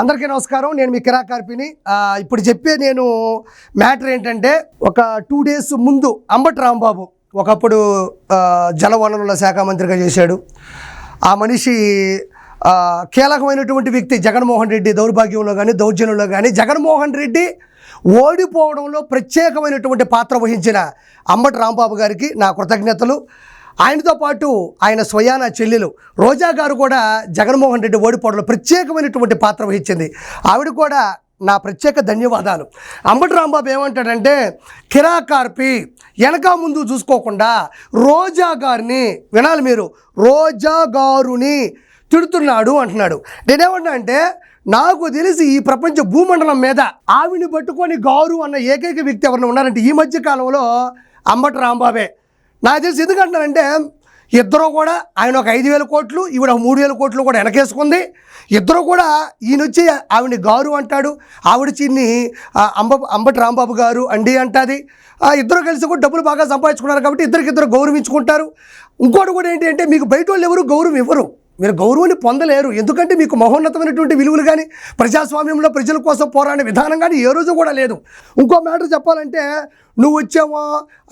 అందరికీ నమస్కారం నేను మీ కిరా కార్పిని ఇప్పుడు చెప్పే నేను మ్యాటర్ ఏంటంటే ఒక టూ డేస్ ముందు అంబటి రాంబాబు ఒకప్పుడు జలవనరుల శాఖ మంత్రిగా చేశాడు ఆ మనిషి కీలకమైనటువంటి వ్యక్తి జగన్మోహన్ రెడ్డి దౌర్భాగ్యంలో కానీ దౌర్జన్యంలో కానీ జగన్మోహన్ రెడ్డి ఓడిపోవడంలో ప్రత్యేకమైనటువంటి పాత్ర వహించిన అంబటి రాంబాబు గారికి నా కృతజ్ఞతలు ఆయనతో పాటు ఆయన స్వయాన చెల్లెలు రోజా గారు కూడా జగన్మోహన్ రెడ్డి ఓడిపోవడంలో ప్రత్యేకమైనటువంటి పాత్ర వహించింది ఆవిడ కూడా నా ప్రత్యేక ధన్యవాదాలు అంబటి రాంబాబు ఏమంటాడంటే కిరాకార్పి వెనక ముందు చూసుకోకుండా రోజా గారిని వినాలి మీరు రోజా గారుని తిడుతున్నాడు అంటున్నాడు నేనేమన్నా అంటే నాకు తెలిసి ఈ ప్రపంచ భూమండలం మీద ఆవిని పట్టుకొని గారు అన్న ఏకైక వ్యక్తి ఎవరైనా ఉన్నారంటే ఈ మధ్య కాలంలో అంబటి రాంబాబే నాకు తెలిసి ఎందుకంటున్నానంటే ఇద్దరు కూడా ఆయన ఒక ఐదు వేల కోట్లు ఈవిడ మూడు వేల కోట్లు కూడా వెనకేసుకుంది ఇద్దరు కూడా ఈయన వచ్చి ఆవిడ గారు అంటాడు ఆవిడ చిన్ని అంబ అంబటి రాంబాబు గారు అండి అంటుంది ఇద్దరు కలిసి కూడా డబ్బులు బాగా సంపాదించుకున్నారు కాబట్టి ఇద్దరికిద్దరు గౌరవించుకుంటారు ఇంకోటి కూడా ఏంటి అంటే మీకు బయట వాళ్ళు ఎవరు గౌరవం ఇవ్వరు మీరు గౌరవాన్ని పొందలేరు ఎందుకంటే మీకు మహోన్నతమైనటువంటి విలువలు కానీ ప్రజాస్వామ్యంలో ప్రజల కోసం పోరాడే విధానం కానీ ఏ రోజు కూడా లేదు ఇంకో మ్యాటర్ చెప్పాలంటే నువ్వు వచ్చావా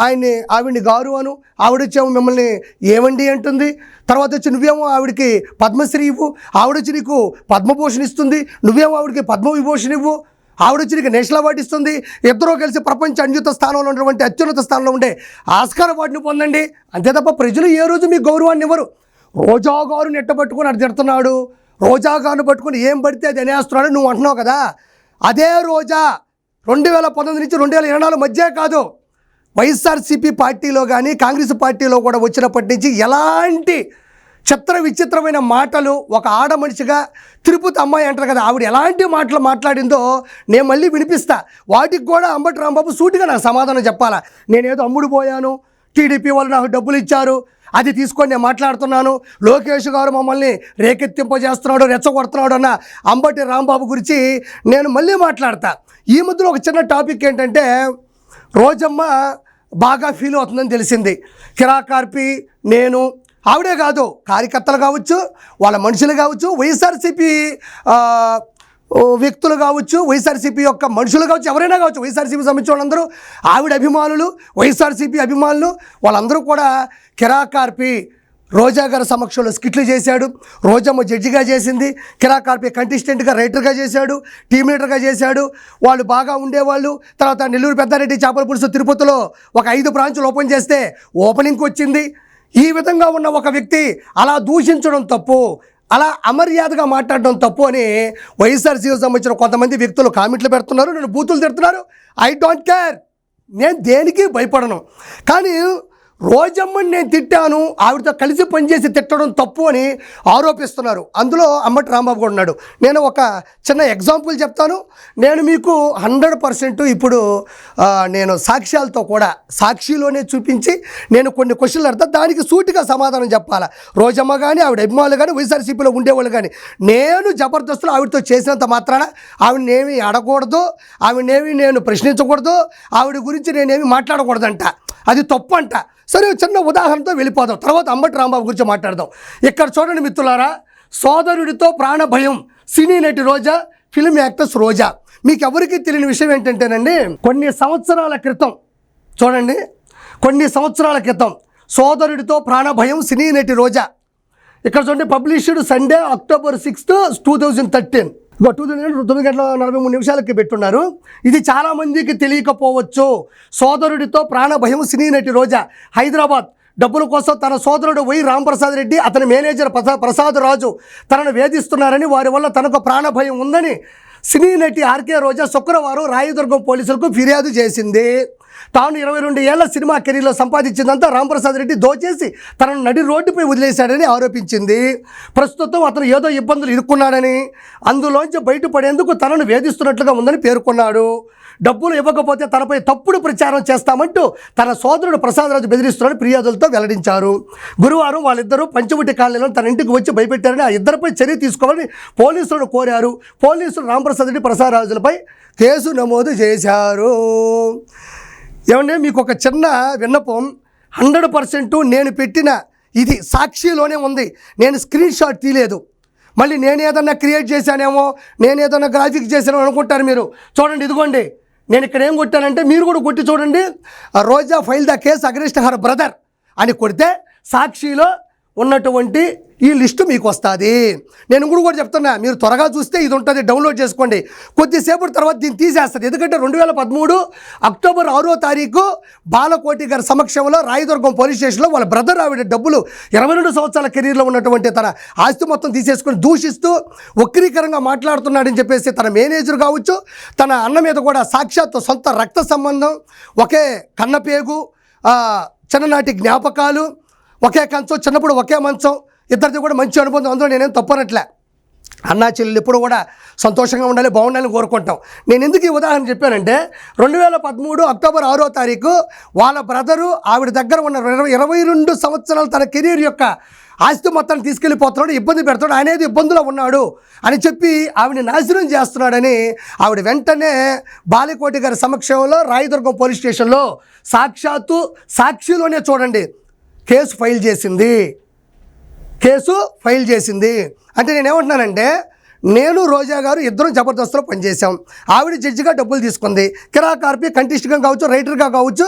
ఆయన్ని ఆవిడ్ని గారు అను ఆవిడొచ్చావు మిమ్మల్ని ఏమండి అంటుంది తర్వాత వచ్చి నువ్వేమో ఆవిడికి పద్మశ్రీ ఇవ్వు ఆవిడొచ్చి నీకు పద్మభూషణ ఇస్తుంది నువ్వేమో ఆవిడికి పద్మవిభూషణ్ ఇవ్వు ఆవిడొచ్చి నీకు నేషనల్ అవార్డు ఇస్తుంది ఇద్దరూ కలిసి ప్రపంచ అన్యుత స్థానంలో ఉన్నటువంటి అత్యున్నత స్థానంలో ఉండే ఆస్కార్ అవార్డుని పొందండి అంతే తప్ప ప్రజలు ఏ రోజు మీ గౌరవాన్ని ఇవ్వరు రోజా గారు నెట్టబట్టుకుని అటు తిడుతున్నాడు రోజా గారిని పట్టుకుని ఏం పడితే అది అనేస్తున్నాడు నువ్వు అంటున్నావు కదా అదే రోజా రెండు వేల పంతొమ్మిది నుంచి రెండు వేల ఇరవై నాలుగు మధ్య కాదు వైఎస్ఆర్సీపీ పార్టీలో కానీ కాంగ్రెస్ పార్టీలో కూడా వచ్చినప్పటి నుంచి ఎలాంటి చిత్ర విచిత్రమైన మాటలు ఒక ఆడ మనిషిగా తిరుపతి అమ్మాయి అంటారు కదా ఆవిడ ఎలాంటి మాటలు మాట్లాడిందో నేను మళ్ళీ వినిపిస్తా వాటికి కూడా అంబటి రాంబాబు సూటిగా నాకు సమాధానం చెప్పాలా నేనేదో అమ్ముడు పోయాను టీడీపీ వాళ్ళు నాకు డబ్బులు ఇచ్చారు అది తీసుకొని నేను మాట్లాడుతున్నాను లోకేష్ గారు మమ్మల్ని రేకెత్తింపజేస్తున్నాడు రెచ్చగొడుతున్నాడు అన్న అంబటి రాంబాబు గురించి నేను మళ్ళీ మాట్లాడతా ఈ మధ్యలో ఒక చిన్న టాపిక్ ఏంటంటే రోజమ్మ బాగా ఫీల్ అవుతుందని తెలిసింది కిరాకార్పి నేను ఆవిడే కాదు కార్యకర్తలు కావచ్చు వాళ్ళ మనుషులు కావచ్చు వైఎస్ఆర్సీపీ వ్యక్తులు కావచ్చు వైఎస్ఆర్సీపీ యొక్క మనుషులు కావచ్చు ఎవరైనా కావచ్చు వైఎస్ఆర్సీపీ సంబంధించిన వాళ్ళందరూ ఆవిడ అభిమానులు వైఎస్ఆర్సీపీ అభిమానులు వాళ్ళందరూ కూడా కిరాకార్పి రోజా గారి సమక్షంలో స్కిట్లు చేశాడు రోజమ్మ జడ్జిగా చేసింది కిరాకార్పి కంటిస్టెంట్గా రైటర్గా చేశాడు టీమ్ లీడర్గా చేశాడు వాళ్ళు బాగా ఉండేవాళ్ళు తర్వాత నెల్లూరు పెద్దారెడ్డి చేపల పులుసు తిరుపతిలో ఒక ఐదు బ్రాంచులు ఓపెన్ చేస్తే ఓపెనింగ్కి వచ్చింది ఈ విధంగా ఉన్న ఒక వ్యక్తి అలా దూషించడం తప్పు అలా అమర్యాదగా మాట్లాడడం తప్పు అని వైఎస్ఆర్సీకి సంబంధించిన కొంతమంది వ్యక్తులు కామెంట్లు పెడుతున్నారు నేను బూతులు తిడుతున్నారు ఐ డోంట్ కేర్ నేను దేనికి భయపడను కానీ రోజమ్మని నేను తిట్టాను ఆవిడతో కలిసి పనిచేసి తిట్టడం తప్పు అని ఆరోపిస్తున్నారు అందులో అమ్మటి రాంబాబు కూడా ఉన్నాడు నేను ఒక చిన్న ఎగ్జాంపుల్ చెప్తాను నేను మీకు హండ్రెడ్ పర్సెంట్ ఇప్పుడు నేను సాక్ష్యాలతో కూడా సాక్షిలోనే చూపించి నేను కొన్ని క్వశ్చన్లు అడతా దానికి సూటిగా సమాధానం చెప్పాలి రోజమ్మ కానీ ఆవిడ అభిమానులు కానీ వైఎస్ఆర్సీపీలో ఉండేవాళ్ళు కానీ నేను జబర్దస్తులు ఆవిడతో చేసినంత మాత్రాన ఆవిడనేమి అడగకూడదు ఆవిడనేమి నేను ప్రశ్నించకూడదు ఆవిడ గురించి నేనేమి మాట్లాడకూడదంట అది తప్పు అంట సరే చిన్న ఉదాహరణతో వెళ్ళిపోదాం తర్వాత అంబటి రాంబాబు గురించి మాట్లాడదాం ఇక్కడ చూడండి మిత్రులారా సోదరుడితో ప్రాణ భయం సినీ నటి రోజా ఫిల్మ్ యాక్టర్స్ రోజా మీకు ఎవరికి తెలియని విషయం ఏంటంటేనండి కొన్ని సంవత్సరాల క్రితం చూడండి కొన్ని సంవత్సరాల క్రితం సోదరుడితో ప్రాణభయం సినీ నటి రోజా ఇక్కడ చూడండి published Sunday October sixth two thousand thirteen ఇగో టూ తొమ్మిది గంటల నలభై మూడు నిమిషాలకి పెట్టున్నారు ఇది చాలామందికి తెలియకపోవచ్చు సోదరుడితో ప్రాణభయం సినీ నటి రోజా హైదరాబాద్ డబ్బుల కోసం తన సోదరుడు వై రాంప్రసాద్ రెడ్డి అతని మేనేజర్ ప్రసాద్ రాజు తనను వేధిస్తున్నారని వారి వల్ల తనకు ప్రాణభయం ఉందని సినీ నటి ఆర్కే రోజా శుక్రవారం రాయదుర్గం పోలీసులకు ఫిర్యాదు చేసింది తాను ఇరవై రెండు ఏళ్ల సినిమా కెరీర్లో సంపాదించిందంతా రాంప్రసాద్ రెడ్డి దోచేసి తనను నడి రోడ్డుపై వదిలేశాడని ఆరోపించింది ప్రస్తుతం అతను ఏదో ఇబ్బందులు ఇరుక్కున్నాడని అందులోంచి బయటపడేందుకు తనను వేధిస్తున్నట్లుగా ఉందని పేర్కొన్నాడు డబ్బులు ఇవ్వకపోతే తనపై తప్పుడు ప్రచారం చేస్తామంటూ తన సోదరుడు ప్రసాదరాజు బెదిరిస్తున్నాడని ఫిర్యాదులతో వెల్లడించారు గురువారం వాళ్ళిద్దరూ పంచముటి కాలనీలో తన ఇంటికి వచ్చి భయపెట్టారని ఆ ఇద్దరిపై చర్య తీసుకోవాలని పోలీసులను కోరారు పోలీసులు రాంప్రసాద్ రెడ్డి ప్రసాదరాజులపై కేసు నమోదు చేశారు ఏమంటే మీకు ఒక చిన్న విన్నపం హండ్రెడ్ పర్సెంట్ నేను పెట్టిన ఇది సాక్షిలోనే ఉంది నేను స్క్రీన్ షాట్ తీయలేదు మళ్ళీ నేను ఏదన్నా క్రియేట్ చేశానేమో నేను ఏదన్నా గ్రాఫిక్ చేశానో అనుకుంటారు మీరు చూడండి ఇదిగోండి నేను ఇక్కడ ఏం కొట్టానంటే మీరు కూడా కొట్టి చూడండి Roja file the case against her brother అని కొడితే సాక్షిలో ఉన్నటువంటి ఈ లిస్టు మీకు వస్తుంది నేను ఇంకొకటి కూడా చెప్తున్నా మీరు త్వరగా చూస్తే ఇది ఉంటుంది డౌన్లోడ్ చేసుకోండి కొద్దిసేపటి తర్వాత దీన్ని తీసేస్తుంది ఎందుకంటే రెండు వేల పదమూడు అక్టోబర్ ఆరో తారీఖు బాలకోటి గారి సమక్షంలో రాయదుర్గం పోలీస్ స్టేషన్లో వాళ్ళ బ్రదర్ ఆవిడ డబ్బులు ఇరవై రెండు సంవత్సరాల కెరీర్లో ఉన్నటువంటి తన ఆస్తి మొత్తం తీసేసుకుని దూషిస్తూ వక్రీకరంగా మాట్లాడుతున్నాడని చెప్పేసి తన మేనేజర్ కావచ్చు తన అన్న మీద కూడా సాక్షాత్తు సొంత రక్త సంబంధం ఒకే కన్నపేగు చిన్ననాటి జ్ఞాపకాలు ఒకే కంచం చిన్నప్పుడు ఒకే మంచం ఇద్దరిది కూడా మంచి అనుబంధం అందులో నేనేం తప్పనట్లే అన్నా చెల్లెలు ఎప్పుడు కూడా సంతోషంగా ఉండాలి బాగుండాలని కోరుకుంటాం నేను ఎందుకు ఈ ఉదాహరణ చెప్పానంటే రెండు వేల పదమూడు అక్టోబర్ ఆరో తారీఖు వాళ్ళ బ్రదరు ఆవిడ దగ్గర ఉన్న ఇరవై ఇరవై రెండు సంవత్సరాలు తన కెరీర్ యొక్క ఆస్తి మొత్తాన్ని తీసుకెళ్ళిపోతున్నాడు ఇబ్బంది పెడతాడు అనేది ఇబ్బందులో ఉన్నాడు అని చెప్పి ఆవిడ నాశనం చేస్తున్నాడని ఆవిడ వెంటనే బాలికోటి గారి సమక్షంలో రాయదుర్గం పోలీస్ స్టేషన్లో సాక్షాత్తు సాక్షిలోనే చూడండి కేసు ఫైల్ చేసింది కేసు ఫైల్ చేసింది అంటే నేనేమంటున్నానంటే నేను రోజా గారు ఇద్దరం జబర్దస్త్లో పనిచేశాం ఆవిడ జడ్జిగా డబ్బులు తీసుకుంది కిరా కార్పి కంటిస్ట్గా కావచ్చు రైటర్గా కావచ్చు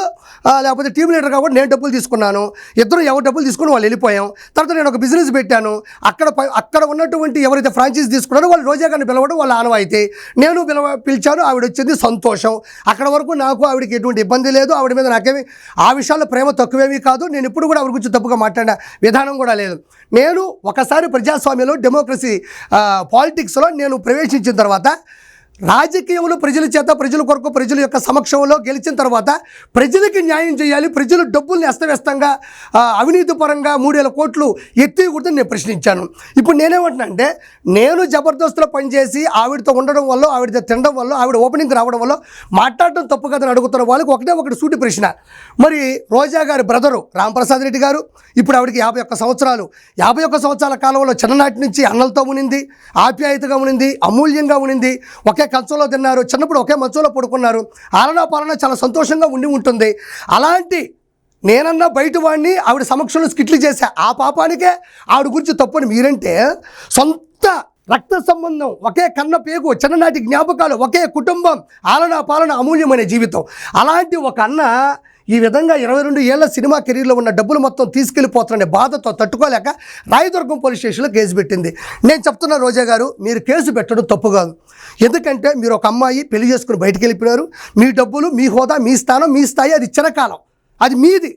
లేకపోతే టీం లీడర్ కూడా నేను డబ్బులు తీసుకున్నాను ఇద్దరు ఎవరు డబ్బులు తీసుకుని వాళ్ళు వెళ్ళిపోయాం తర్వాత నేను ఒక బిజినెస్ పెట్టాను అక్కడ అక్కడ ఉన్నటువంటి ఎవరైతే ఫ్రాంచైజ్ తీసుకున్నారో వాళ్ళు రోజా గారిని పిలవడం వాళ్ళ ఆనవాయితీ నేను పిలవ పిలిచాను ఆవిడ వచ్చింది సంతోషం అక్కడ వరకు నాకు ఆవిడకి ఎటువంటి ఇబ్బంది లేదు ఆవిడ మీద నాకేమి ఆ విషయాల్లో ప్రేమ తక్కువేమీ కాదు నేను ఇప్పుడు కూడా ఆవిడ గురించి తప్పుగా మాట్లాడిన విధానం కూడా లేదు నేను ఒకసారి ప్రజాస్వామ్యంలో డెమోక్రసీ పాలిటిక్స్ పాలిటిక్స్లో నేను ప్రవేశించిన తర్వాత రాజకీయంలో ప్రజల చేత ప్రజల కొరకు ప్రజల యొక్క సమక్షంలో గెలిచిన తర్వాత ప్రజలకి న్యాయం చేయాలి ప్రజలు డబ్బుల్ని అస్తవ్యస్తంగా అవినీతి పరంగా మూడేల కోట్లు ఎత్తి కూడా నేను ప్రశ్నించాను ఇప్పుడు నేనేమంటున్నా అంటే నేను జబర్దస్త్లో పనిచేసి ఆవిడతో ఉండడం వల్ల ఆవిడతో తినడం వల్ల ఆవిడ ఓపెనింగ్ రావడం వల్ల మాట్లాడటం తప్పు కదని అడుగుతున్న వాళ్ళకి ఒకటే ఒకటి సూటి ప్రశ్న మరి రోజా గారి బ్రదరు రాంప్రసాద్ రెడ్డి గారు ఇప్పుడు ఆవిడకి యాభై ఒక్క సంవత్సరాలు యాభై ఒక్క సంవత్సరాల కాలంలో చిన్ననాటి నుంచి అన్నలతో ఉనింది ఆప్యాయతగా ఉనింది అమూల్యంగా ఉనింది ఒకే కంచంలో తిన్నారు చిన్నప్పుడు ఒకే మంచంలో పడుకున్నారు ఆలనా పాలన చాలా సంతోషంగా ఉండి ఉంటుంది అలాంటి నేనన్నా బయట వాడిని ఆవిడ సమక్షంలో స్కిట్లు చేసే ఆ పాపానికే ఆవిడ గురించి తప్పని మీరంటే సొంత రక్త సంబంధం ఒకే కన్న పేగు చిన్ననాటి జ్ఞాపకాలు ఒకే కుటుంబం ఆలనా పాలన అమూల్యమైన జీవితం అలాంటి ఒక అన్న ఈ విధంగా ఇరవై రెండు ఏళ్ల సినిమా కెరీర్లో ఉన్న డబ్బులు మొత్తం తీసుకెళ్లిపోతుందనే బాధతో తట్టుకోలేక రాయదుర్గం పోలీస్ స్టేషన్లో కేసు పెట్టింది నేను చెప్తున్న రోజా గారు మీరు కేసు పెట్టడం తప్పు కాదు ఎందుకంటే మీరు ఒక అమ్మాయి పెళ్లి చేసుకుని బయటికి వెళ్ళిపోయారు మీ డబ్బులు మీ హోదా మీ స్థానం మీ స్థాయి అది చిరకాలం అది మీది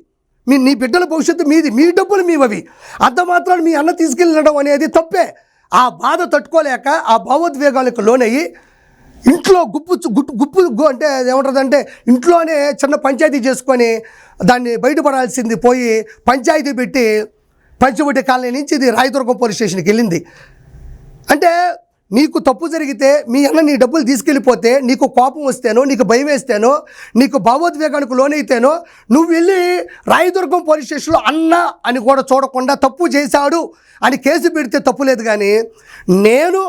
మీ నీ బిడ్డల భవిష్యత్తు మీది మీ డబ్బులు మీవవి అంత మాత్రం మీ అన్న తీసుకెళ్ళడం అనేది తప్పే ఆ బాధ తట్టుకోలేక ఆ భావోద్వేగాలకు లోనయ్యి ఇంట్లో గుప్పు గుట్టు గుప్పు అంటే అంటే ఇంట్లోనే చిన్న పంచాయతీ చేసుకొని దాన్ని బయటపడాల్సింది పోయి పంచాయతీ పెట్టి పంచబొట్టి కాలనీ నుంచి ఇది రాయదుర్గం పోలీస్ స్టేషన్కి వెళ్ళింది అంటే నీకు తప్పు జరిగితే మీ అన్న నీ డబ్బులు తీసుకెళ్ళిపోతే నీకు కోపం వస్తేనో నీకు భయం వేస్తేనో నీకు భావోద్వేగానికి లోనైతేనో నువ్వు వెళ్ళి రాయదుర్గం పోలీస్ స్టేషన్లో అన్న అని కూడా చూడకుండా తప్పు చేశాడు అని కేసు పెడితే తప్పు లేదు కానీ నేను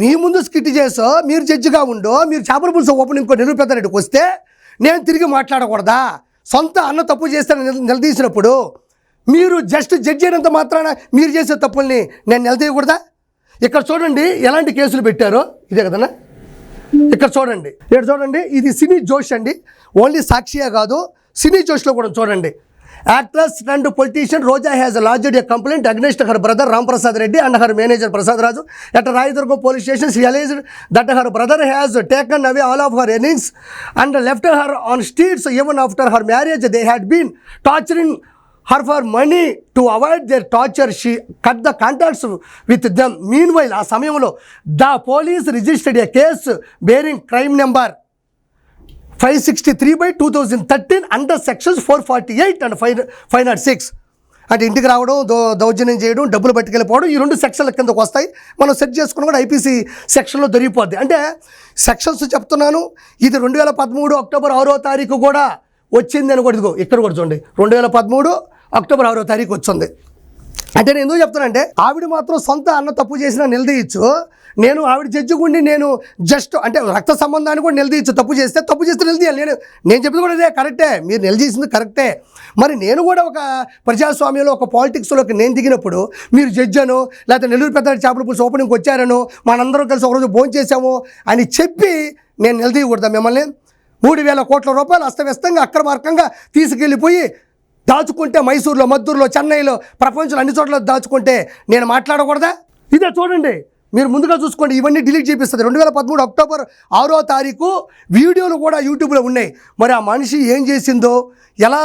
మీ ముందు స్కిట్ చేసో మీరు జడ్జిగా ఉండో మీరు చేపల పులుసు ఓపెన్ ఇంకో రెడ్డికి వస్తే నేను తిరిగి మాట్లాడకూడదా సొంత అన్న తప్పు చేస్తే నిలదీసినప్పుడు మీరు జస్ట్ జడ్జి అయినంత మాత్రాన మీరు చేసే తప్పుల్ని నేను నిలదీయకూడదా ఇక్కడ చూడండి ఎలాంటి కేసులు పెట్టారో ఇదే కదన్నా ఇక్కడ చూడండి ఇక్కడ చూడండి ఇది సినీ జోష్ అండి ఓన్లీ సాక్షియే కాదు సినీ జోష్లో కూడా చూడండి Actress turned politician Roja has lodged a complaint against her brother Ram Prasad Reddy and her manager Prasad Raju. At Raidurga police station, she alleged that her brother has taken away all of her earnings and left her on streets. Even after her marriage, they had been torturing her for money. To avoid their torture, she cut the contacts with them. Meanwhile, the police registered a case bearing crime number five sixty three by two thousand thirteen under sections four forty eight and five five nought six అంటే ఇంటికి రావడం దో దౌర్జన్యం చేయడం డబ్బులు పట్టుకెళ్ళిపోవడం ఈ రెండు సెక్షన్ల కిందకు వస్తాయి మనం సెట్ చేసుకుని కూడా ఐపీసీ సెక్షన్లో దొరికిపోద్ది అంటే సెక్షన్స్ చెప్తున్నాను ఇది రెండు వేల పదమూడు అక్టోబర్ ఆరో తారీఖు కూడా వచ్చింది అని కూడా ఇదిగో ఇక్కడ కూడా చూడండి రెండు వేల పదమూడు అక్టోబర్ ఆరో తారీఖు వచ్చింది అంటే నేను ఎందుకు చెప్తున్నానంటే ఆవిడ మాత్రం సొంత అన్న తప్పు చేసినా నిలదీయచ్చు నేను ఆవిడ జడ్జి గుండి నేను జస్ట్ అంటే రక్త సంబంధాన్ని కూడా నిలదీయచ్చు తప్పు చేస్తే తప్పు చేస్తే నిలదీయాలి నేను నేను చెప్పింది కూడా అదే కరెక్టే మీరు నిలదీసింది కరెక్టే మరి నేను కూడా ఒక ప్రజాస్వామ్యంలో ఒక పాలిటిక్స్లోకి నేను దిగినప్పుడు మీరు జడ్జి అను లేకపోతే నెల్లూరు పెద్ద చేపల పులుసు ఓపెనింగ్ వచ్చారను మనందరం కలిసి ఒకరోజు భోజనం చేశాము అని చెప్పి నేను నిలదీయకూడదా మిమ్మల్ని మూడు వేల కోట్ల రూపాయలు అస్తవ్యస్తంగా అక్రమార్గంగా తీసుకెళ్ళిపోయి దాచుకుంటే మైసూర్లో మద్దూరులో చెన్నైలో ప్రపంచంలో అన్ని చోట్ల దాచుకుంటే నేను మాట్లాడకూడదా ఇదే చూడండి మీరు ముందుగా చూసుకోండి ఇవన్నీ డిలీట్ చేపిస్తుంది రెండు వేల పదమూడు అక్టోబర్ ఆరో తారీఖు వీడియోలు కూడా యూట్యూబ్లో ఉన్నాయి మరి ఆ మనిషి ఏం చేసిందో ఎలా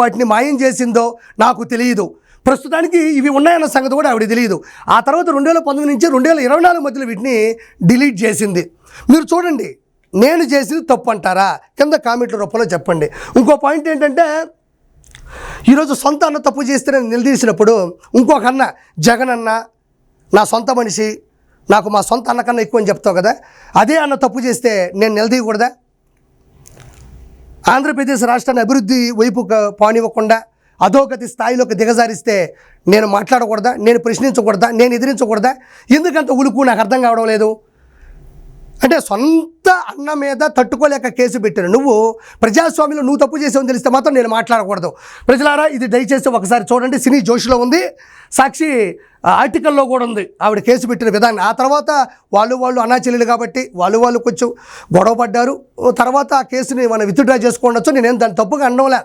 వాటిని మాయం చేసిందో నాకు తెలియదు ప్రస్తుతానికి ఇవి ఉన్నాయన్న సంగతి కూడా ఆవిడ తెలియదు ఆ తర్వాత రెండు వేల పంతొమ్మిది నుంచి రెండు వేల ఇరవై నాలుగు మధ్యలో వీటిని డిలీట్ చేసింది మీరు చూడండి నేను చేసింది తప్పు అంటారా కింద కామెంట్ల రూపంలో చెప్పండి ఇంకో పాయింట్ ఏంటంటే ఈరోజు సొంత అన్న తప్పు చేస్తే నేను నిలదీసినప్పుడు ఇంకొక అన్న జగన్ అన్న నా సొంత మనిషి నాకు మా సొంత అన్నకన్నా ఎక్కువ అని చెప్తావు కదా అదే అన్న తప్పు చేస్తే నేను నిలదీయకూడదా ఆంధ్రప్రదేశ్ రాష్ట్రాన్ని అభివృద్ధి వైపు పానివ్వకుండా అధోగతి స్థాయిలోకి దిగజారిస్తే నేను మాట్లాడకూడదా నేను ప్రశ్నించకూడదా నేను ఎదిరించకూడదా ఎందుకంత ఉలుకు నాకు అర్థం కావడం లేదు అంటే సొంత అన్న మీద తట్టుకోలేక కేసు పెట్టాను నువ్వు ప్రజాస్వామ్యంలో నువ్వు తప్పు చేసావని తెలిస్తే మాత్రం నేను మాట్లాడకూడదు ప్రజలారా ఇది దయచేసి ఒకసారి చూడండి సినీ జోషిలో ఉంది సాక్షి ఆర్టికల్లో కూడా ఉంది ఆవిడ కేసు పెట్టిన విధానం ఆ తర్వాత వాళ్ళు వాళ్ళు అనాచల్యులు కాబట్టి వాళ్ళు వాళ్ళు కొంచెం గొడవ పడ్డారు తర్వాత ఆ కేసుని మనం విత్డ్రా చేసుకోండొచ్చు నేనేం దాన్ని తప్పుగా అనడంలే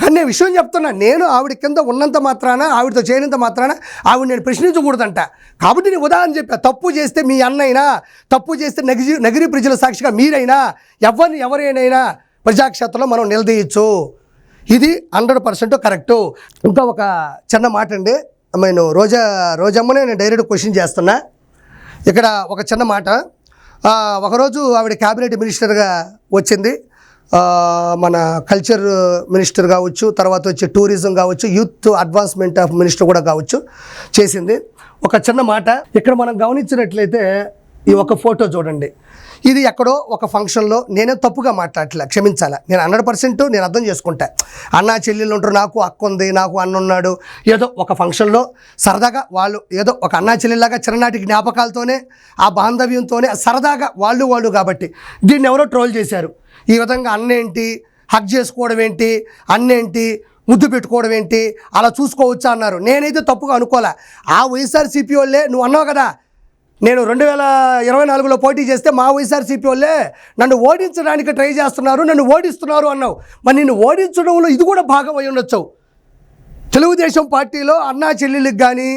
కానీ నేను విషయం చెప్తున్నా నేను ఆవిడ కింద ఉన్నంత మాత్రాన ఆవిడతో చేయనంత మాత్రాన ఆవిడ నేను ప్రశ్నించకూడదంట కాబట్టి నేను ఉదాహరణ చెప్పా తప్పు చేస్తే మీ అన్నైనా తప్పు చేస్తే నగరి నగిరి ప్రజల సాక్షిగా మీరైనా ఎవరిని ఎవరైనా ప్రజాక్షేత్రంలో మనం నిలదీయచ్చు ఇది హండ్రెడ్ పర్సెంట్ కరెక్టు ఇంకా ఒక చిన్న మాట అండి నేను రోజా రోజమ్మనే నేను డైరెక్ట్ క్వశ్చన్ చేస్తున్నా ఇక్కడ ఒక చిన్న మాట ఒకరోజు ఆవిడ క్యాబినెట్ మినిస్టర్గా వచ్చింది మన కల్చర్ మినిస్టర్ కావచ్చు తర్వాత వచ్చి టూరిజం కావచ్చు యూత్ అడ్వాన్స్మెంట్ ఆఫ్ మినిస్టర్ కూడా కావచ్చు చేసింది ఒక చిన్న మాట ఇక్కడ మనం గమనించినట్లయితే ఈ ఒక ఫోటో చూడండి ఇది ఎక్కడో ఒక ఫంక్షన్లో నేనే తప్పుగా మాట్లాడలే క్షమించాలా నేను హండ్రెడ్ పర్సెంట్ నేను అర్థం చేసుకుంటా అన్న చెల్లెలు ఉంటారు నాకు అక్క ఉంది నాకు అన్న ఉన్నాడు ఏదో ఒక ఫంక్షన్లో సరదాగా వాళ్ళు ఏదో ఒక అన్న చెల్లెలాగా చిన్ననాటి జ్ఞాపకాలతోనే ఆ బాంధవ్యంతోనే సరదాగా వాళ్ళు వాళ్ళు కాబట్టి దీన్ని ఎవరో ట్రోల్ చేశారు ఈ విధంగా అన్నేంటి హక్ చేసుకోవడం ఏంటి అన్నేంటి ముద్దు పెట్టుకోవడం ఏంటి అలా చూసుకోవచ్చా అన్నారు నేనైతే తప్పుగా అనుకోలే ఆ వైఎస్ఆర్సీపీ వాళ్ళే నువ్వు అన్నావు కదా నేను రెండు వేల ఇరవై నాలుగులో పోటీ చేస్తే మా వైఎస్ఆర్సీపీ వాళ్ళే నన్ను ఓడించడానికి ట్రై చేస్తున్నారు నన్ను ఓడిస్తున్నారు అన్నావు మరి నిన్ను ఓడించడంలో ఇది కూడా భాగం అయి ఉండొచ్చు తెలుగుదేశం పార్టీలో అన్నా చెల్లెళ్ళకి కానీ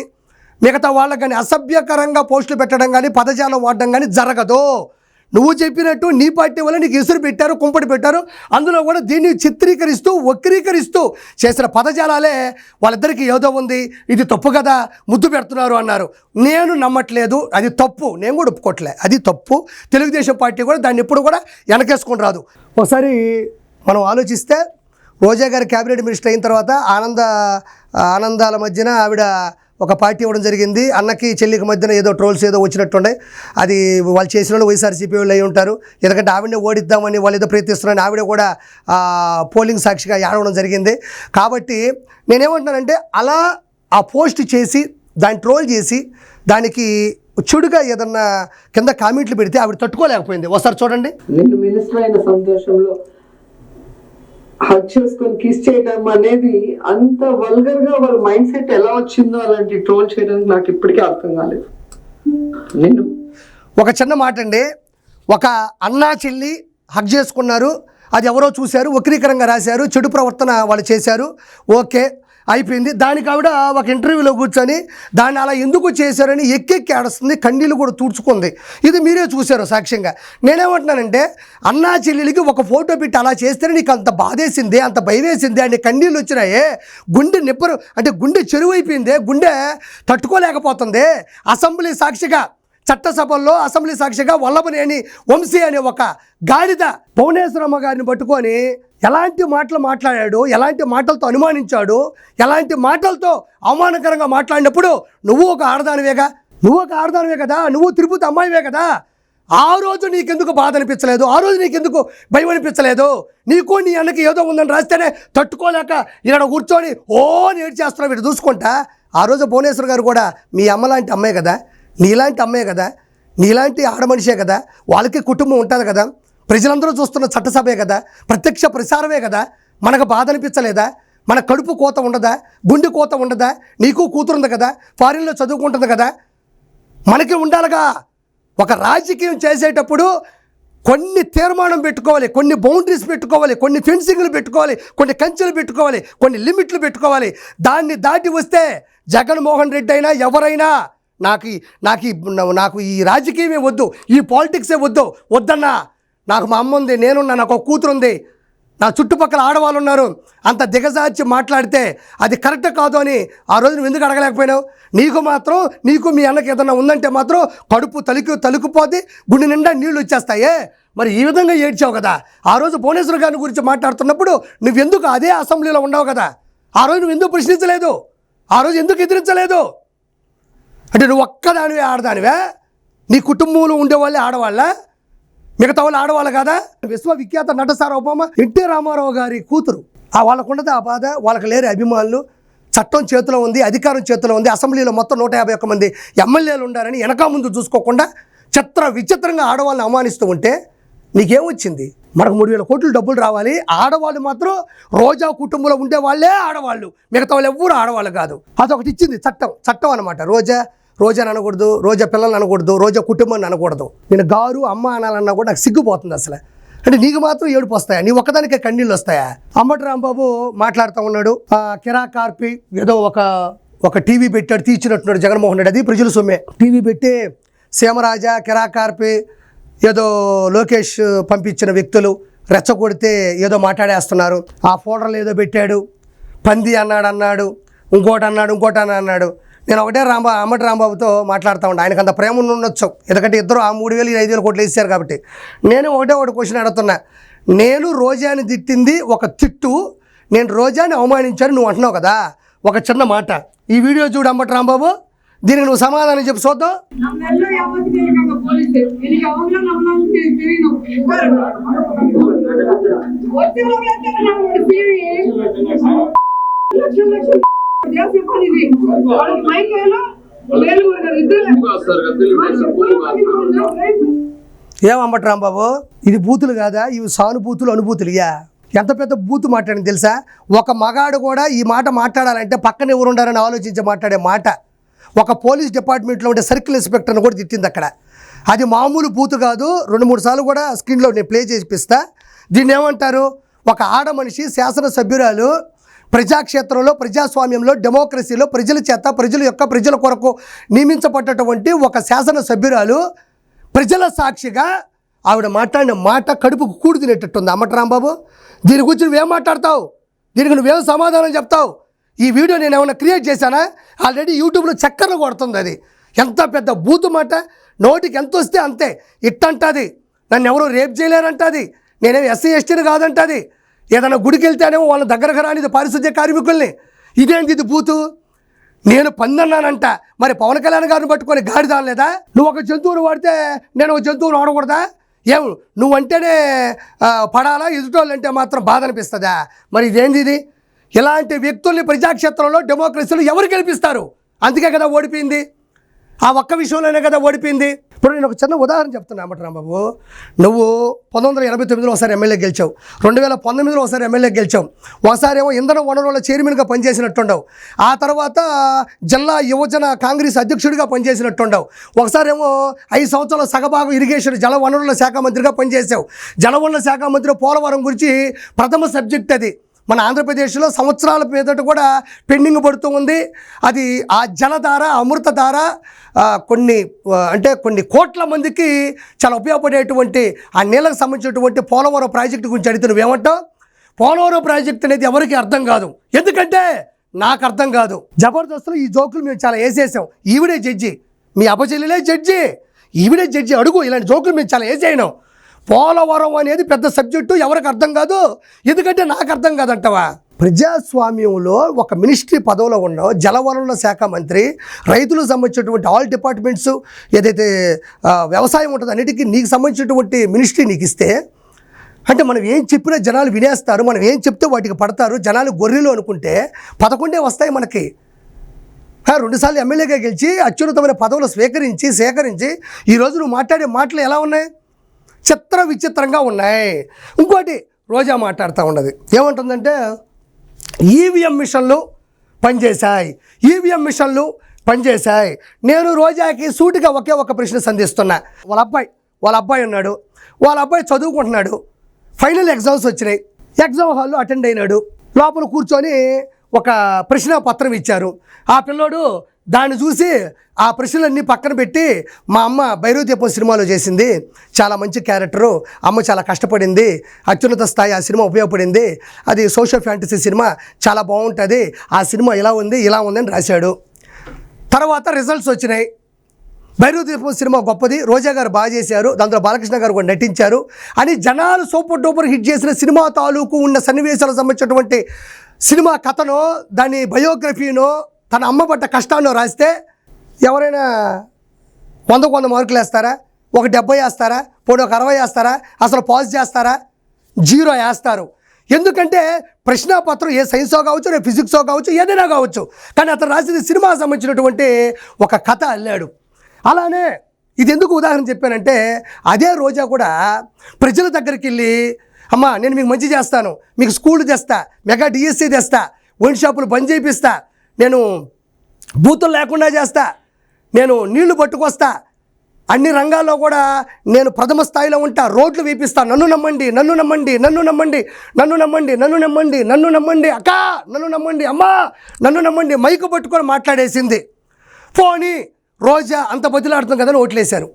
మిగతా వాళ్ళకు కానీ అసభ్యకరంగా పోస్టులు పెట్టడం కానీ పదజాలం వాడడం కానీ జరగదు నువ్వు చెప్పినట్టు నీ పార్టీ వల్ల నీకు ఎసురు పెట్టారు కుంపటి పెట్టారు అందులో కూడా దీన్ని చిత్రీకరిస్తూ వక్రీకరిస్తూ చేసిన పదజాలాలే వాళ్ళిద్దరికీ ఏదో ఉంది ఇది తప్పు కదా ముద్దు పెడుతున్నారు అన్నారు నేను నమ్మట్లేదు అది తప్పు నేను కూడా ఒప్పుకోవట్లే అది తప్పు తెలుగుదేశం పార్టీ కూడా దాన్ని ఎప్పుడు కూడా వెనకేసుకుని రాదు ఒకసారి మనం ఆలోచిస్తే రోజా గారు క్యాబినెట్ మినిస్టర్ అయిన తర్వాత ఆనంద ఆనందాల మధ్యన ఆవిడ ఒక పార్టీ ఇవ్వడం జరిగింది అన్నకి చెల్లికి మధ్యన ఏదో ట్రోల్స్ ఏదో వచ్చినట్టుండే అది వాళ్ళు చేసిన వాళ్ళు వైఎస్ఆర్సీపీ వాళ్ళు అయి ఉంటారు ఎందుకంటే ఆవిడనే ఓడిద్దామని వాళ్ళు ఏదో ప్రయత్నిస్తున్నారని ఆవిడ కూడా పోలింగ్ సాక్షిగా ఏడవడం జరిగింది కాబట్టి నేనేమంటున్నానంటే అలా ఆ పోస్ట్ చేసి దాన్ని ట్రోల్ చేసి దానికి చెడుగా ఏదన్నా కింద కామెంట్లు పెడితే ఆవిడ తట్టుకోలేకపోయింది ఒకసారి చూడండి నేను మినిస్టర్ అయిన సందేశంలో హగ్ చేసుకొని కిస్ చేయడం అనేది అంత వల్గర్ గా వాళ్ళ మైండ్ సెట్ ఎలా వచ్చిందో అలాంటి ట్రోల్ చేయడానికి నాకు ఇప్పటికీ అర్థం కాలేదు నేను ఒక చిన్న మాట అండి ఒక అన్నా చెల్లి హగ్ చేసుకున్నారు అది ఎవరో చూశారు వక్రీకరంగా రాశారు చెడు ప్రవర్తన వాళ్ళు చేశారు ఓకే అయిపోయింది దానికి ఆవిడ ఒక ఇంటర్వ్యూలో కూర్చొని దాన్ని అలా ఎందుకు చేశారని ఎక్కెక్కి ఆడుస్తుంది కండీలు కూడా తుడుచుకుంది ఇది మీరే చూశారు సాక్ష్యంగా నేనేమంటున్నానంటే అన్నా చెల్లెలికి ఒక ఫోటో పెట్టి అలా చేస్తేనే నీకు అంత బాధేసింది అంత భయమేసింది అని కండీలు వచ్చినాయే గుండె నిప్పరు అంటే గుండె చెరువైపోయింది గుండె తట్టుకోలేకపోతుంది అసెంబ్లీ సాక్షిగా చట్టసభల్లో అసెంబ్లీ సాక్షిగా వల్లభనేని వంశీ అనే ఒక గాడిద భువనేశ్వరమ్మ గారిని పట్టుకొని ఎలాంటి మాటలు మాట్లాడాడు ఎలాంటి మాటలతో అనుమానించాడు ఎలాంటి మాటలతో అవమానకరంగా మాట్లాడినప్పుడు నువ్వు ఒక ఆడదానివేగా నువ్వు ఒక ఆడదానివే కదా నువ్వు తిరుపతి అమ్మాయివే కదా ఆ రోజు నీకెందుకు బాధ అనిపించలేదు ఆ రోజు నీకెందుకు భయం అనిపించలేదు నీకు నీ అన్నకి ఏదో ఉందని రాస్తేనే తట్టుకోలేక ఇక్కడ కూర్చొని ఓ నేడు చేస్తున్నావు వీటి చూసుకుంటా ఆ రోజు భువనేశ్వర్ గారు కూడా మీ అమ్మ లాంటి అమ్మాయి కదా నీలాంటి అమ్మాయి కదా నీలాంటి ఆడమనిషే కదా వాళ్ళకి కుటుంబం ఉంటుంది కదా ప్రజలందరూ చూస్తున్న చట్టసభే కదా ప్రత్యక్ష ప్రసారమే కదా మనకు బాధ అనిపించలేదా మన కడుపు కోత ఉండదా గుండె కోత ఉండదా నీకు కూతురుంది కదా ఫారిన్లో చదువుకుంటుంది కదా మనకి ఉండాలిగా ఒక రాజకీయం చేసేటప్పుడు కొన్ని తీర్మానం పెట్టుకోవాలి కొన్ని బౌండరీస్ పెట్టుకోవాలి కొన్ని ఫెన్సింగ్లు పెట్టుకోవాలి కొన్ని కంచెలు పెట్టుకోవాలి కొన్ని లిమిట్లు పెట్టుకోవాలి దాన్ని దాటి వస్తే జగన్మోహన్ రెడ్డి అయినా ఎవరైనా నాకు నాకు నాకు ఈ రాజకీయమే వద్దు ఈ పాలిటిక్సే వద్దు వద్దన్నా నాకు మా అమ్మ ఉంది నేనున్నా నాకు ఒక కూతురు ఉంది నా చుట్టుపక్కల ఆడవాళ్ళు ఉన్నారు అంత దిగజార్చి మాట్లాడితే అది కరెక్ట్ కాదు అని ఆ రోజు నువ్వు ఎందుకు అడగలేకపోయినావు నీకు మాత్రం నీకు మీ అన్నకి ఏదన్నా ఉందంటే మాత్రం కడుపు తలుకు తలుకుపోతే గుండె నిండా నీళ్లు వచ్చేస్తాయే మరి ఈ విధంగా ఏడ్చావు కదా ఆ రోజు భువనేశ్వర్ గారి గురించి మాట్లాడుతున్నప్పుడు నువ్వెందుకు అదే అసెంబ్లీలో ఉండవు కదా ఆ రోజు నువ్వు ఎందుకు ప్రశ్నించలేదు ఆ రోజు ఎందుకు ఎదిరించలేదు అంటే నువ్వు ఒక్కదానివే ఆడదానివే నీ కుటుంబంలో ఉండేవాళ్ళే ఆడవాళ్ళ మిగతా వాళ్ళు ఆడవాళ్ళు కదా విశ్వవిఖ్యాత నట సార్వభౌమ ఎన్టీ రామారావు గారి కూతురు వాళ్ళకు ఉండదు ఆ బాధ వాళ్ళకి లేరు అభిమానులు చట్టం చేతిలో ఉంది అధికారం చేతిలో ఉంది అసెంబ్లీలో మొత్తం నూట యాభై ఒక్క మంది ఎమ్మెల్యేలు ఉండారని వెనక ముందు చూసుకోకుండా చిత్ర విచిత్రంగా ఆడవాళ్ళని అవమానిస్తూ ఉంటే నీకేమొచ్చింది మనకు మూడు వేల కోట్లు డబ్బులు రావాలి ఆడవాళ్ళు మాత్రం రోజా కుటుంబంలో ఉండే వాళ్ళే ఆడవాళ్ళు మిగతా వాళ్ళు ఎవ్వరు ఆడవాళ్ళు కాదు అదొకటి ఇచ్చింది చట్టం చట్టం అనమాట రోజా రోజా అనకూడదు రోజా పిల్లలు అనకూడదు రోజా కుటుంబాన్ని అనకూడదు నేను గారు అమ్మ అనాలన్నా కూడా నాకు సిగ్గుపోతుంది అసలు అంటే నీకు మాత్రం ఏడుపు వస్తాయా నీ ఒక్కదానికే కన్నీళ్ళు వస్తాయా అమ్మటి రాంబాబు మాట్లాడుతూ ఉన్నాడు కిరా కార్పి ఏదో ఒక ఒక టీవీ పెట్టాడు తీర్చినట్టున్నాడు జగన్మోహన్ రెడ్డి అది ప్రజల సొమ్మే టీవీ పెట్టి సీమరాజా కిరా కార్పి ఏదో లోకేష్ పంపించిన వ్యక్తులు రెచ్చగొడితే ఏదో మాట్లాడేస్తున్నారు ఆ ఫోటోలు ఏదో పెట్టాడు పంది అన్నాడు అన్నాడు ఇంకోటి అన్నాడు ఇంకోటి అన్నాడు నేను ఒకటే రాంబాబు అమ్మటి రాంబాబుతో మాట్లాడుతూ ఉండే ఆయనకు అంత ప్రేమ ఉండొచ్చు ఎందుకంటే ఇద్దరు ఆ మూడు వేలు ఐదు వేలు కోట్లు వేసారు కాబట్టి నేను ఒకటే ఒకటి క్వశ్చన్ అడుగుతున్నా నేను రోజాని తిట్టింది ఒక తిట్టు నేను రోజాని అవమానించాను నువ్వు అంటున్నావు కదా ఒక చిన్న మాట ఈ వీడియో చూడు అమ్మటి రాంబాబు దీనికి నువ్వు సమాధానం చెప్పు చూద్దావు ఏమంబట్ రాంబాబు ఇది బూతులు కాదా ఇవి సానుభూతులు అనుభూతులుగా ఎంత పెద్ద బూతు మాట్లాడింది తెలుసా ఒక మగాడు కూడా ఈ మాట మాట్లాడాలంటే పక్కన ఉండాలని ఆలోచించి మాట్లాడే మాట ఒక పోలీస్ డిపార్ట్మెంట్లో ఉండే సర్కిల్ ఇన్స్పెక్టర్ని కూడా తిట్టింది అక్కడ అది మామూలు బూతు కాదు రెండు మూడు సార్లు కూడా స్క్రీన్లో నేను ప్లే చేసిపిస్తా దీన్ని ఏమంటారు ఒక ఆడ మనిషి శాసనసభ్యురాలు ప్రజాక్షేత్రంలో ప్రజాస్వామ్యంలో డెమోక్రసీలో ప్రజల చేత ప్రజల యొక్క ప్రజల కొరకు నియమించబడ్డటువంటి ఒక శాసన సభ్యురాలు ప్రజల సాక్షిగా ఆవిడ మాట్లాడిన మాట కడుపుకు కూడు తినేటట్టుంది రాంబాబు దీని గురించి నువ్వేం మాట్లాడతావు దీనికి నువ్వేం సమాధానం చెప్తావు ఈ వీడియో నేను ఏమైనా క్రియేట్ చేశానా ఆల్రెడీ యూట్యూబ్లో చక్కర్లు కొడుతుంది అది ఎంత పెద్ద బూతు మాట నోటికి ఎంత వస్తే అంతే ఇట్టంటది నన్ను ఎవరు రేప్ చేయలేరంటది నేనేం ఎస్సీ ఎస్టీని కాదంటది ఏదైనా గుడికి వెళ్తేనేమో వాళ్ళ దగ్గరకు రానిది పారిశుద్ధ్య కార్మికుల్ని ఇదేంటి ఇది బూతు నేను పందన్నానంట మరి పవన్ కళ్యాణ్ గారిని పట్టుకొని గాడి లేదా నువ్వు ఒక జంతువును వాడితే నేను ఒక జంతువును వాడకూడదా ఏం నువ్వంటేనే పడాలా ఎదుటోళ్ళు అంటే మాత్రం బాధ అనిపిస్తుందా మరి ఇదేంది ఇది ఇలాంటి వ్యక్తుల్ని ప్రజాక్షేత్రంలో డెమోక్రసీలు ఎవరు గెలిపిస్తారు అందుకే కదా ఓడిపోయింది ఆ ఒక్క విషయంలోనే కదా ఓడిపోయింది ఇప్పుడు నేను ఒక చిన్న ఉదాహరణ చెప్తున్నా అన్నమాట రాంబాబు నువ్వు పంతొమ్మిది వందల ఎనభై తొమ్మిదిలో ఒకసారి ఎమ్మెల్యే గెలిచావు రెండు వేల పంతొమ్మిదిలో ఒకసారి ఎమ్మెల్యే గెలిచావు ఒకసారి ఏమో ఇంధన వనరుల చైర్మన్గా పనిచేసినట్టుండవు ఆ తర్వాత జిల్లా యువజన కాంగ్రెస్ అధ్యక్షుడిగా పనిచేసినట్టుండవు ఒకసారి ఏమో ఐదు సంవత్సరాల సగభాగం ఇరిగేషన్ జల వనరుల శాఖ మంత్రిగా పనిచేసావు జల వనరుల శాఖ మంత్రి పోలవరం గురించి ప్రథమ సబ్జెక్ట్ అది మన ఆంధ్రప్రదేశ్లో సంవత్సరాల పేదట కూడా పెండింగ్ పడుతూ ఉంది అది ఆ జలధార అమృతధార కొన్ని అంటే కొన్ని కోట్ల మందికి చాలా ఉపయోగపడేటువంటి ఆ నీళ్ళకు సంబంధించినటువంటి పోలవరం ప్రాజెక్టు గురించి అడిగితే నువ్వేమంటావు పోలవరం ప్రాజెక్ట్ అనేది ఎవరికి అర్థం కాదు ఎందుకంటే నాకు అర్థం కాదు జబర్దస్త్లో ఈ జోకులు మేము చాలా వేసేసాం ఈవిడే జడ్జి మీ అపచెల్లిలే జడ్జి ఈవిడే జడ్జి అడుగు ఇలాంటి జోకులు మేము చాలా వేసేయడం పోలవరం అనేది పెద్ద సబ్జెక్టు ఎవరికి అర్థం కాదు ఎందుకంటే నాకు అర్థం కాదంటవా ప్రజాస్వామ్యంలో ఒక మినిస్ట్రీ పదవిలో ఉన్న జలవనరుల శాఖ మంత్రి రైతులకు సంబంధించినటువంటి ఆల్ డిపార్ట్మెంట్స్ ఏదైతే వ్యవసాయం ఉంటుందో అన్నిటికీ నీకు సంబంధించినటువంటి మినిస్ట్రీ నీకు ఇస్తే అంటే మనం ఏం చెప్పినా జనాలు వినేస్తారు మనం ఏం చెప్తే వాటికి పడతారు జనాలు గొర్రెలు అనుకుంటే పదకొండే వస్తాయి మనకి రెండుసార్లు ఎమ్మెల్యేగా గెలిచి అత్యున్నతమైన పదవులు స్వీకరించి సేకరించి ఈరోజు నువ్వు మాట్లాడే మాటలు ఎలా ఉన్నాయి చిత్ర విచిత్రంగా ఉన్నాయి ఇంకోటి రోజా మాట్లాడుతూ ఉండదు ఏమంటుందంటే ఈవీఎం e మిషన్లు పనిచేశాయి ఈవీఎం e మిషన్లు పనిచేశాయి నేను రోజాకి సూటిగా ఒకే ఒక ప్రశ్న సంధిస్తున్నా వాళ్ళ అబ్బాయి వాళ్ళ అబ్బాయి ఉన్నాడు వాళ్ళ అబ్బాయి చదువుకుంటున్నాడు ఫైనల్ ఎగ్జామ్స్ వచ్చినాయి ఎగ్జామ్ హాల్లో అటెండ్ అయినాడు లోపల కూర్చొని ఒక ప్రశ్న పత్రం ఇచ్చారు ఆ పిల్లోడు దాన్ని చూసి ఆ ప్రశ్నలన్నీ పక్కన పెట్టి మా అమ్మ దీపం సినిమాలో చేసింది చాలా మంచి క్యారెక్టరు అమ్మ చాలా కష్టపడింది అత్యున్నత స్థాయి ఆ సినిమా ఉపయోగపడింది అది సోషల్ ఫ్యాంటసీ సినిమా చాలా బాగుంటుంది ఆ సినిమా ఇలా ఉంది ఇలా ఉందని రాశాడు తర్వాత రిజల్ట్స్ వచ్చినాయి దీపం సినిమా గొప్పది రోజా గారు బాగా చేశారు దాంట్లో బాలకృష్ణ గారు కూడా నటించారు అని జనాలు సూపర్ డూపర్ హిట్ చేసిన సినిమా తాలూకు ఉన్న సన్నివేశాలకు సంబంధించినటువంటి సినిమా కథను దాని బయోగ్రఫీను తన అమ్మ పట్ట కష్టాల్లో రాస్తే ఎవరైనా వంద వంద మార్కులు వేస్తారా ఒక డెబ్బై వేస్తారా పోనీ ఒక అరవై వేస్తారా అసలు పాజ్ చేస్తారా జీరో వేస్తారు ఎందుకంటే ప్రశ్నాపత్రం ఏ సైన్సో కావచ్చు రేపు ఫిజిక్సో కావచ్చు ఏదైనా కావచ్చు కానీ అతను రాసింది సినిమా సంబంధించినటువంటి ఒక కథ అల్లాడు అలానే ఇది ఎందుకు ఉదాహరణ చెప్పానంటే అదే రోజా కూడా ప్రజల దగ్గరికి వెళ్ళి అమ్మ నేను మీకు మంచి చేస్తాను మీకు స్కూల్ తెస్తా మెగా డిఎస్సి తెస్తా వన్ షాపులు బంద్ చేపిస్తా నేను బూతులు లేకుండా చేస్తా నేను నీళ్లు పట్టుకొస్తా అన్ని రంగాల్లో కూడా నేను ప్రథమ స్థాయిలో ఉంటా రోడ్లు వేపిస్తా నన్ను నమ్మండి నన్ను నమ్మండి నన్ను నమ్మండి నన్ను నమ్మండి నన్ను నమ్మండి నన్ను నమ్మండి అక్క నన్ను నమ్మండి అమ్మా నన్ను నమ్మండి మైకు పట్టుకొని మాట్లాడేసింది పోనీ రోజా అంత బదులాడుతుంది కదా ఓట్లేశారు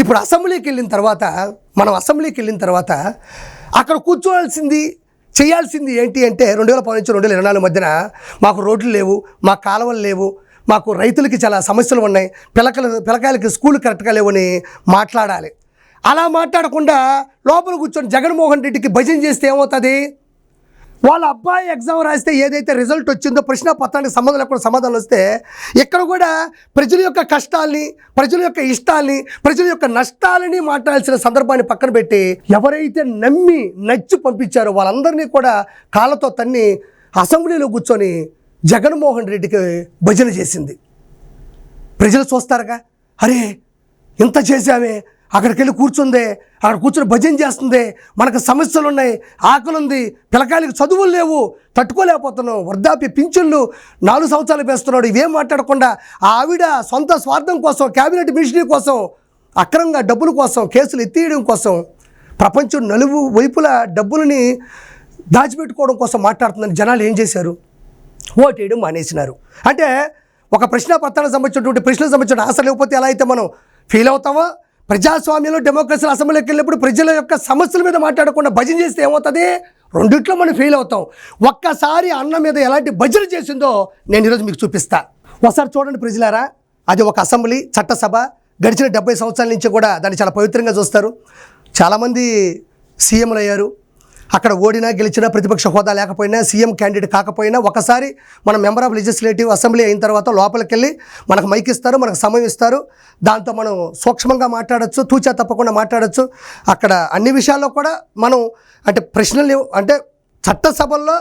ఇప్పుడు అసెంబ్లీకి వెళ్ళిన తర్వాత మనం అసెంబ్లీకి వెళ్ళిన తర్వాత అక్కడ కూర్చోవాల్సింది చేయాల్సింది ఏంటి అంటే రెండు వేల పది నుంచి రెండు వేల ఇరవై నాలుగు మధ్యన మాకు రోడ్లు లేవు మా కాలువలు లేవు మాకు రైతులకి చాలా సమస్యలు ఉన్నాయి పిలకలు పిలకాయలకి స్కూల్ కరెక్ట్గా లేవని మాట్లాడాలి అలా మాట్లాడకుండా లోపల కూర్చొని జగన్మోహన్ రెడ్డికి భజన చేస్తే ఏమవుతుంది వాళ్ళ అబ్బాయి ఎగ్జామ్ రాస్తే ఏదైతే రిజల్ట్ వచ్చిందో ప్రశ్న పత్రానికి సంబంధం లేకుండా సమాధానం వస్తే ఇక్కడ కూడా ప్రజల యొక్క కష్టాల్ని ప్రజల యొక్క ఇష్టాల్ని ప్రజల యొక్క నష్టాలని మాట్లాడాల్సిన సందర్భాన్ని పక్కన పెట్టి ఎవరైతే నమ్మి నచ్చి పంపించారో వాళ్ళందరినీ కూడా కాళ్ళతో తన్ని అసెంబ్లీలో కూర్చొని జగన్మోహన్ రెడ్డికి భజన చేసింది ప్రజలు చూస్తారుగా అరే ఇంత చేశామే అక్కడికి వెళ్ళి కూర్చుంది అక్కడ కూర్చొని భజన చేస్తుంది మనకు సమస్యలు ఉన్నాయి ఆకలి ఉంది పిల్లకాయలకు చదువులు లేవు తట్టుకోలేకపోతున్నాం వృద్ధాప్య పింఛన్లు నాలుగు సంవత్సరాలు వేస్తున్నాడు ఇవేం మాట్లాడకుండా ఆవిడ సొంత స్వార్థం కోసం క్యాబినెట్ మినిస్ట్రీ కోసం అక్రమంగా డబ్బుల కోసం కేసులు ఎత్తియడం కోసం ప్రపంచం నలుగు వైపుల డబ్బులని దాచిపెట్టుకోవడం కోసం మాట్లాడుతుందని జనాలు ఏం చేశారు ఓటు వేయడం మానేసినారు అంటే ఒక ప్రశ్న పత్రానికి సంబంధించినటువంటి ప్రశ్నలకు సంబంధించిన ఆశ లేకపోతే ఎలా అయితే మనం ఫీల్ అవుతామో ప్రజాస్వామ్యంలో డెమోక్రసీలో అసెంబ్లీకి వెళ్ళినప్పుడు ప్రజల యొక్క సమస్యల మీద మాట్లాడకుండా భజన చేస్తే ఏమవుతుంది రెండిట్లో మనం ఫెయిల్ అవుతాం ఒక్కసారి అన్న మీద ఎలాంటి భజన చేసిందో నేను ఈరోజు మీకు చూపిస్తా ఒకసారి చూడండి ప్రజలారా అది ఒక అసెంబ్లీ చట్టసభ గడిచిన డెబ్బై సంవత్సరాల నుంచి కూడా దాన్ని చాలా పవిత్రంగా చూస్తారు చాలామంది సీఎంలు అయ్యారు అక్కడ ఓడినా గెలిచినా ప్రతిపక్ష హోదా లేకపోయినా సీఎం క్యాండిడేట్ కాకపోయినా ఒకసారి మన మెంబర్ ఆఫ్ లెజిస్లేటివ్ అసెంబ్లీ అయిన తర్వాత లోపలికి వెళ్ళి మనకు మైక్ ఇస్తారు మనకు సమయం ఇస్తారు దాంతో మనం సూక్ష్మంగా మాట్లాడచ్చు తూచా తప్పకుండా మాట్లాడచ్చు అక్కడ అన్ని విషయాల్లో కూడా మనం అంటే ప్రశ్నలు అంటే చట్టసభల్లో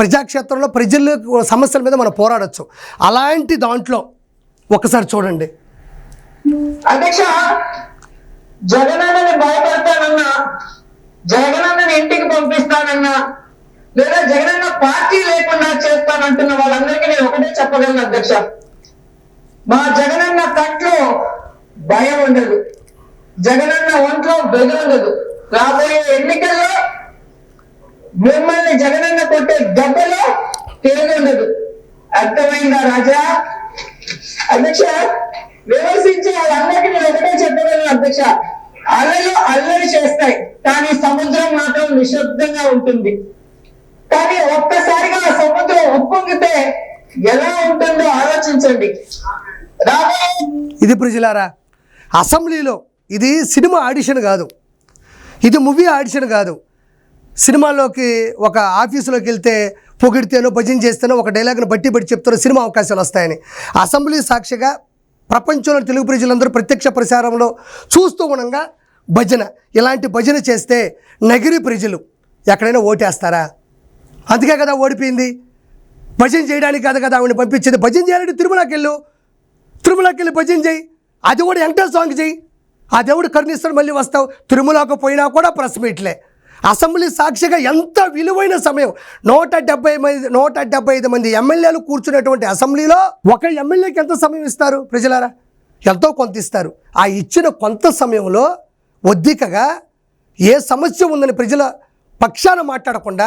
ప్రజాక్షేత్రంలో ప్రజల సమస్యల మీద మనం పోరాడచ్చు అలాంటి దాంట్లో ఒకసారి చూడండి అధ్యక్ష జగనన్న భయపడతానన్నా జగనన్నను ఇంటికి పంపిస్తానన్నా లేదా జగనన్న పార్టీ లేకుండా చేస్తానంటున్న వాళ్ళందరికీ నేను ఒకటే చెప్పగలను అధ్యక్ష మా జగనన్న కట్లో భయం ఉండదు జగనన్న ఒంట్లో బెదురుండదు రాబోయే ఎన్నికల్లో మిమ్మల్ని జగనన్న కొట్టే దెబ్బలో ఉండదు అర్థమైందా రాజా అధ్యక్ష విమర్శించి వాళ్ళందరికీ నేను ఒకటే చెప్పగలను అధ్యక్ష అలలు అల్లరి చేస్తాయి కానీ సముద్రం మాత్రం నిశ్శబ్దంగా ఉంటుంది కానీ ఒక్కసారిగా సముద్రం ఉప్పొంగితే ఎలా ఉంటుందో ఆలోచించండి ఇది ప్రజలారా అసెంబ్లీలో ఇది సినిమా ఆడిషన్ కాదు ఇది మూవీ ఆడిషన్ కాదు సినిమాలోకి ఒక ఆఫీసులోకి వెళ్తే పొగిడితేనో భజన చేస్తేనో ఒక డైలాగ్ను బట్టి బట్టి చెప్తారో సినిమా అవకాశాలు వస్తాయని అసెంబ్లీ సాక్షిగా ప్రపంచంలో తెలుగు ప్రజలందరూ ప్రత్యక్ష ప్రసారంలో చూస్తూ ఉండగా భజన ఇలాంటి భజన చేస్తే నగిరి ప్రజలు ఎక్కడైనా ఓటేస్తారా అందుకే కదా ఓడిపోయింది భజన చేయడానికి కాదు కదా ఆవిడని పంపించేది భజన చేయాలంటే తిరుమలకి వెళ్ళు తిరుమలకి వెళ్ళి భజన చేయి అది కూడా ఎంటర్ సాంగ్ చేయి ఆ దేవుడు కరుణిస్తాడు మళ్ళీ వస్తావు తిరుమలకు పోయినా కూడా ప్రెస్ మీట్లే అసెంబ్లీ సాక్షిగా ఎంత విలువైన సమయం నూట డెబ్బై మంది నూట డెబ్బై ఐదు మంది ఎమ్మెల్యేలు కూర్చునేటువంటి అసెంబ్లీలో ఒక ఎమ్మెల్యేకి ఎంత సమయం ఇస్తారు ప్రజలారా ఎంతో కొంత ఇస్తారు ఆ ఇచ్చిన కొంత సమయంలో ఒద్దికగా ఏ సమస్య ఉందని ప్రజల పక్షాన మాట్లాడకుండా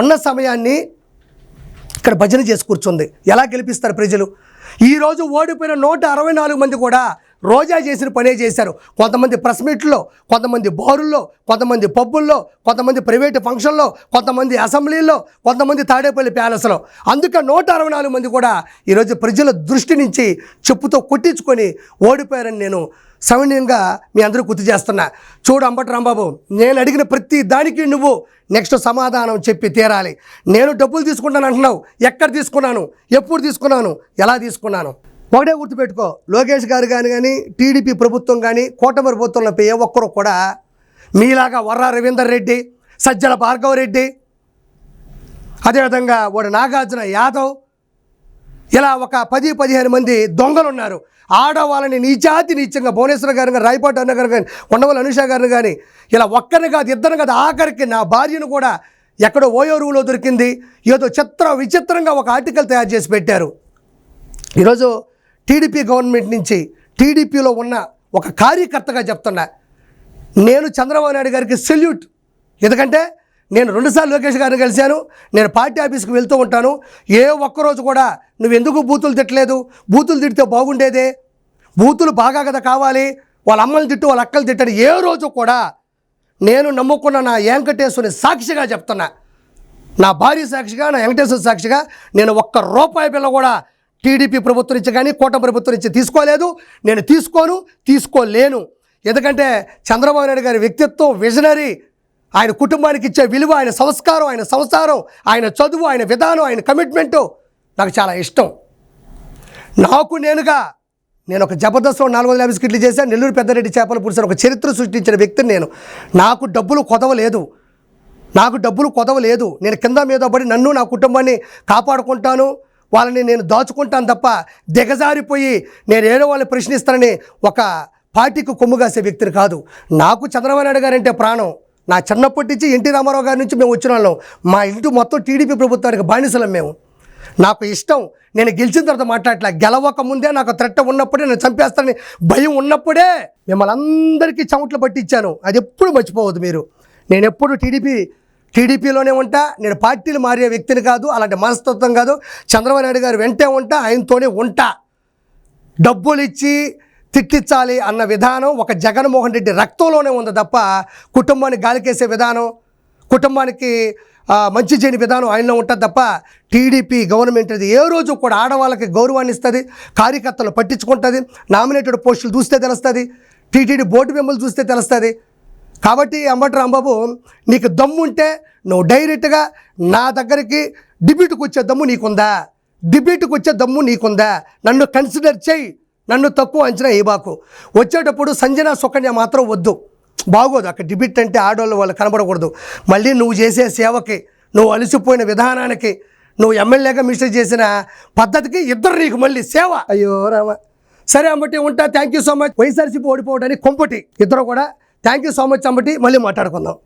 ఉన్న సమయాన్ని ఇక్కడ భజన చేసి కూర్చుంది ఎలా గెలిపిస్తారు ప్రజలు ఈరోజు ఓడిపోయిన నూట అరవై నాలుగు మంది కూడా రోజా చేసిన పనే చేశారు కొంతమంది ప్రెస్ మీట్లో కొంతమంది బారుల్లో కొంతమంది పబ్బుల్లో కొంతమంది ప్రైవేటు ఫంక్షన్లో కొంతమంది అసెంబ్లీలో కొంతమంది తాడేపల్లి ప్యాలెస్లో అందుకే నూట అరవై నాలుగు మంది కూడా ఈరోజు ప్రజల దృష్టి నుంచి చెప్పుతో కొట్టించుకొని ఓడిపోయారని నేను సమన్యంగా మీ అందరూ గుర్తు చేస్తున్నా చూడు అంబటి రాంబాబు నేను అడిగిన ప్రతి దానికి నువ్వు నెక్స్ట్ సమాధానం చెప్పి తీరాలి నేను డబ్బులు తీసుకుంటాను అంటున్నావు ఎక్కడ తీసుకున్నాను ఎప్పుడు తీసుకున్నాను ఎలా తీసుకున్నాను ఒకటే గుర్తుపెట్టుకో లోకేష్ గారు కానీ కానీ టీడీపీ ప్రభుత్వం కానీ కూటమి ప్రభుత్వంలో ఏ ఒక్కరు కూడా మీలాగా వర్ర రవీందర్ రెడ్డి సజ్జల భార్గవ రెడ్డి అదేవిధంగా వాడు నాగార్జున యాదవ్ ఇలా ఒక పది పదిహేను మంది దొంగలు ఉన్నారు ఆడవాళ్ళని నీచాతి నీచంగా భువనేశ్వర్ గారు కానీ రాయపాటి అన్న గారు కానీ ఉండవల్లి అనుష గారిని కానీ ఇలా ఒక్కరిని కాదు ఇద్దరు కాదు ఆఖరికి నా భార్యను కూడా ఎక్కడో ఓయో రూలో దొరికింది ఏదో చిత్ర విచిత్రంగా ఒక ఆర్టికల్ తయారు చేసి పెట్టారు ఈరోజు టీడీపీ గవర్నమెంట్ నుంచి టీడీపీలో ఉన్న ఒక కార్యకర్తగా చెప్తున్నా నేను చంద్రబాబు నాయుడు గారికి సెల్యూట్ ఎందుకంటే నేను రెండుసార్లు లోకేష్ గారిని కలిశాను నేను పార్టీ ఆఫీస్కి వెళ్తూ ఉంటాను ఏ ఒక్కరోజు కూడా నువ్వు ఎందుకు బూతులు తిట్టలేదు బూతులు తిడితే బాగుండేదే బూతులు బాగా కదా కావాలి వాళ్ళ అమ్మలు తిట్టు వాళ్ళ అక్కలు తిట్టని ఏ రోజు కూడా నేను నమ్ముకున్న నా వెంకటేశ్వరుని సాక్షిగా చెప్తున్నా నా భార్య సాక్షిగా నా వెంకటేశ్వర సాక్షిగా నేను ఒక్క రూపాయి పిల్ల కూడా టీడీపీ ప్రభుత్వం నుంచి కానీ కూటమి ప్రభుత్వం నుంచి తీసుకోలేదు నేను తీసుకోను తీసుకోలేను ఎందుకంటే చంద్రబాబు నాయుడు గారి వ్యక్తిత్వం విజనరీ ఆయన కుటుంబానికి ఇచ్చే విలువ ఆయన సంస్కారం ఆయన సంసారం ఆయన చదువు ఆయన విధానం ఆయన కమిట్మెంటు నాకు చాలా ఇష్టం నాకు నేనుగా నేను ఒక జబర్దస్త్ నాలుగు వందల యాభై స్కిట్లు చేశాను నెల్లూరు పెద్దరెడ్డి చేపల పురుషులు ఒక చరిత్ర సృష్టించిన వ్యక్తిని నేను నాకు డబ్బులు కొదవలేదు నాకు డబ్బులు కొదవలేదు నేను కింద మీద పడి నన్ను నా కుటుంబాన్ని కాపాడుకుంటాను వాళ్ళని నేను దాచుకుంటాను తప్ప దిగజారిపోయి నేను ఏదో వాళ్ళని ప్రశ్నిస్తానని ఒక పార్టీకి కొమ్ము కాసే వ్యక్తిని కాదు నాకు చంద్రబాబు నాయుడు గారంటే ప్రాణం నా చిన్నప్పటి నుంచి ఎన్టీ రామారావు గారి నుంచి మేము వచ్చిన వాళ్ళం మా ఇంటి మొత్తం టీడీపీ ప్రభుత్వానికి బానిసలం మేము నాకు ఇష్టం నేను గెలిచిన తర్వాత మాట్లాడలే గెలవక ముందే నాకు త్రెట్ట ఉన్నప్పుడే నేను చంపేస్తానని భయం ఉన్నప్పుడే మిమ్మల్ని అందరికీ చెమట్లు పట్టించాను అది ఎప్పుడు మర్చిపోవద్దు మీరు నేను ఎప్పుడు టీడీపీ టీడీపీలోనే ఉంటా నేను పార్టీలు మారే వ్యక్తిని కాదు అలాంటి మనస్తత్వం కాదు చంద్రబాబు నాయుడు గారు వెంటే ఉంటా ఆయనతోనే ఉంటా డబ్బులు ఇచ్చి తిట్టించాలి అన్న విధానం ఒక జగన్మోహన్ రెడ్డి రక్తంలోనే ఉంది తప్ప కుటుంబాన్ని గాలికేసే విధానం కుటుంబానికి మంచి చేయని విధానం ఆయనలో ఉంటుంది తప్ప టీడీపీ గవర్నమెంట్ అది ఏ రోజు కూడా ఆడవాళ్ళకి గౌరవాన్ని ఇస్తుంది కార్యకర్తలు పట్టించుకుంటుంది నామినేటెడ్ పోస్టులు చూస్తే తెలుస్తుంది టీటీడీ బోర్డు మెంబర్లు చూస్తే తెలుస్తుంది కాబట్టి అంబటి రాంబాబు నీకు దమ్ము ఉంటే నువ్వు డైరెక్ట్గా నా దగ్గరికి డిబ్యూట్కి వచ్చే దమ్ము నీకుందా డిబ్యూట్కి వచ్చే దమ్ము నీకుందా నన్ను కన్సిడర్ చేయి నన్ను తక్కువ అంచనా ఇవ్వకు వచ్చేటప్పుడు సంజన సుకన్య మాత్రం వద్దు బాగోదు అక్కడ డిబ్యూట్ అంటే ఆడవాళ్ళు వాళ్ళు కనబడకూడదు మళ్ళీ నువ్వు చేసే సేవకి నువ్వు అలసిపోయిన విధానానికి నువ్వు ఎమ్మెల్యేగా మిస్టేక్ చేసిన పద్ధతికి ఇద్దరు నీకు మళ్ళీ సేవ అయ్యో రామ సరే అమ్మటి ఉంటా thank you so much YSRCP ఓడిపోవడానికి కొంపటి ఇద్దరు కూడా thank you so much Ambati మళ్ళీ మాట్లాడుకుందాం